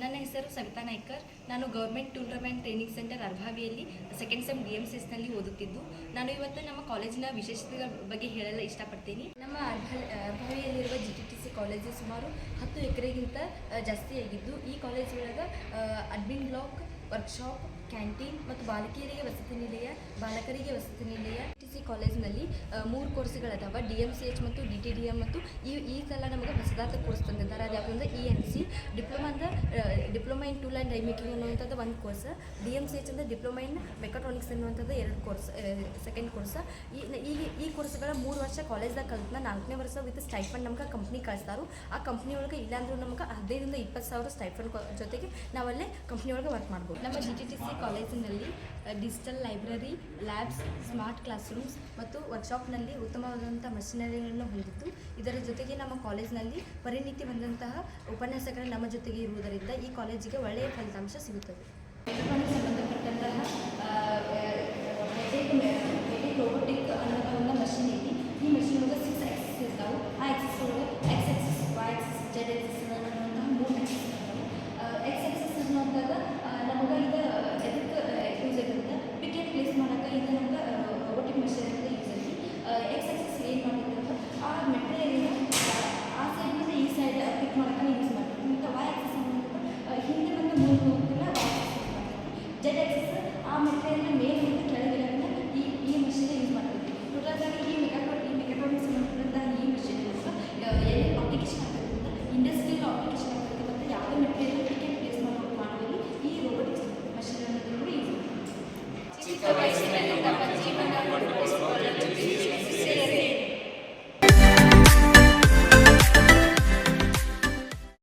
ನನ್ನ ಹೆಸರು ಸವಿತಾ ನಾಯ್ಕರ್. ನಾನು government tournament training centre ಅರ್ಭಾವಿಯಲ್ಲಿ second sem D M C ಎಸ್ನಲ್ಲಿ ಓದುತ್ತಿದ್ದು. ನಾನು ಇವತ್ತು ನಮ್ಮ ಕಾಲೇಜಿನ ವಿಶೇಷತೆಗಳ ಬಗ್ಗೆ ಹೇಳಲು ಇಷ್ಟಪಡ್ತೀನಿ. ನಮ್ಮ ಅರ್ಭಾ ಅರ್ಭಾವಿಯಲ್ಲಿರುವ G T T C college ಸುಮಾರು ಹತ್ತು ಎಕರೆಗಿಂತ ಜಾಸ್ತಿಯಾಗಿದ್ದು ಈ ಕಾಲೇಜ್ ಒಳಗೆ ಅಡ್ಮಿನ್ ಬ್ಲಾಕ್ ವರ್ಕ್ಶಾಪ್ ಕ್ಯಾಂಟೀನ್ ಮತ್ತು ಬಾಲಕಿಯರಿಗೆ ವಸತಿ ನಿಲಯ, ಬಾಲಕರಿಗೆ ವಸತಿ ನಿಲಯ. ಟಿ ಸಿ ಕಾಲೇಜ್ನಲ್ಲಿ ಮೂರು ಕೋರ್ಸ್ಗಳದಾವ ಡಿ ಎಂ ಸಿ ಎಚ್ ಮತ್ತು ಡಿ ಟಿ ಡಿ ಎಂ ಮತ್ತು ಈ ಈ ಸಲ ನಮಗೆ ಹೊಸದಾದ ಕೋರ್ಸ್ ತಂದಿದ್ದಾರೆ. ಅದು ಯಾವುದಂದ್ರೆ ಇ ಎನ್ ಸಿ ಡಿಪ್ಲೊಮಾ ಅಂದ್ರೆ diploma in tool and die making ಅನ್ನುವಂಥದ್ದು ಒಂದು course. D M C H ಅಂದರೆ ಡಿಪ್ಲೊಮಾ ಇನ್ ಮೆಕಾಟ್ರಾನಿಕ್ಸ್ ಅನ್ನುವಂಥದ್ದು ಎರಡು ಕೋರ್ಸ್ ಸೆಕೆಂಡ್ ಕೋರ್ಸ್. ಈ ಈ ಈ ಕೋರ್ಸ್ಗಳ ಮೂರು ವರ್ಷ ಕಾಲೇಜ್ದಾಗ ಕಲ್ತ್ನ ನಾಲ್ಕನೇ ವರ್ಷ ವಿತ್ ಸ್ಟೈಫಂಡ್ ನಮ್ಗೆ ಕಂಪ್ನಿ ಕಳಿಸ್ತಾರು. ಆ ಕಂಪ್ನಿ ಒಳಗೆ ಇಲ್ಲಾಂದ್ರೂ ನಮ್ಗೆ ಹದಿನೈದರಿಂದ ಇಪ್ಪತ್ತು ಸಾವಿರ ಸ್ಟೈಫಂಡ್ ಜೊತೆಗೆ ನಾವಲ್ಲೇ ಕಂಪ್ನಿ ಒಳಗೆ ವರ್ಕ್ ಮಾಡ್ಬೋದು. ನಮ್ಮ ಜಿ ಟಿ ಟಿ ಸಿ ಕಾಲೇಜಿನಲ್ಲಿ digital library labs smart class rooms ಮತ್ತು ವರ್ಕ್ಶಾಪ್ನಲ್ಲಿ ಉತ್ತಮವಾದಂಥ ಮಷಿನರಿಗಳನ್ನು ಹೊಂದಿದ್ದು. ಇದರ ಜೊತೆಗೆ ನಮ್ಮ ಕಾಲೇಜಿನಲ್ಲಿ ಪರಿಣಿತಿ ಬಂದಂತಹ ಉಪನ್ಯಾಸಕರು ನಮ್ಮ ಜೊತೆಗೆ ಇರುವುದರಿಂದ ಈ ಕಾಲೇಜಿಗೆ ಒಳ್ಳೆಯ ಫಲಿತಾಂಶ ಸಿಗುತ್ತದೆ. ಸಂಬಂಧಪಟ್ಟಂತಹ ಆ ಸೈಡ್ನಿಂದ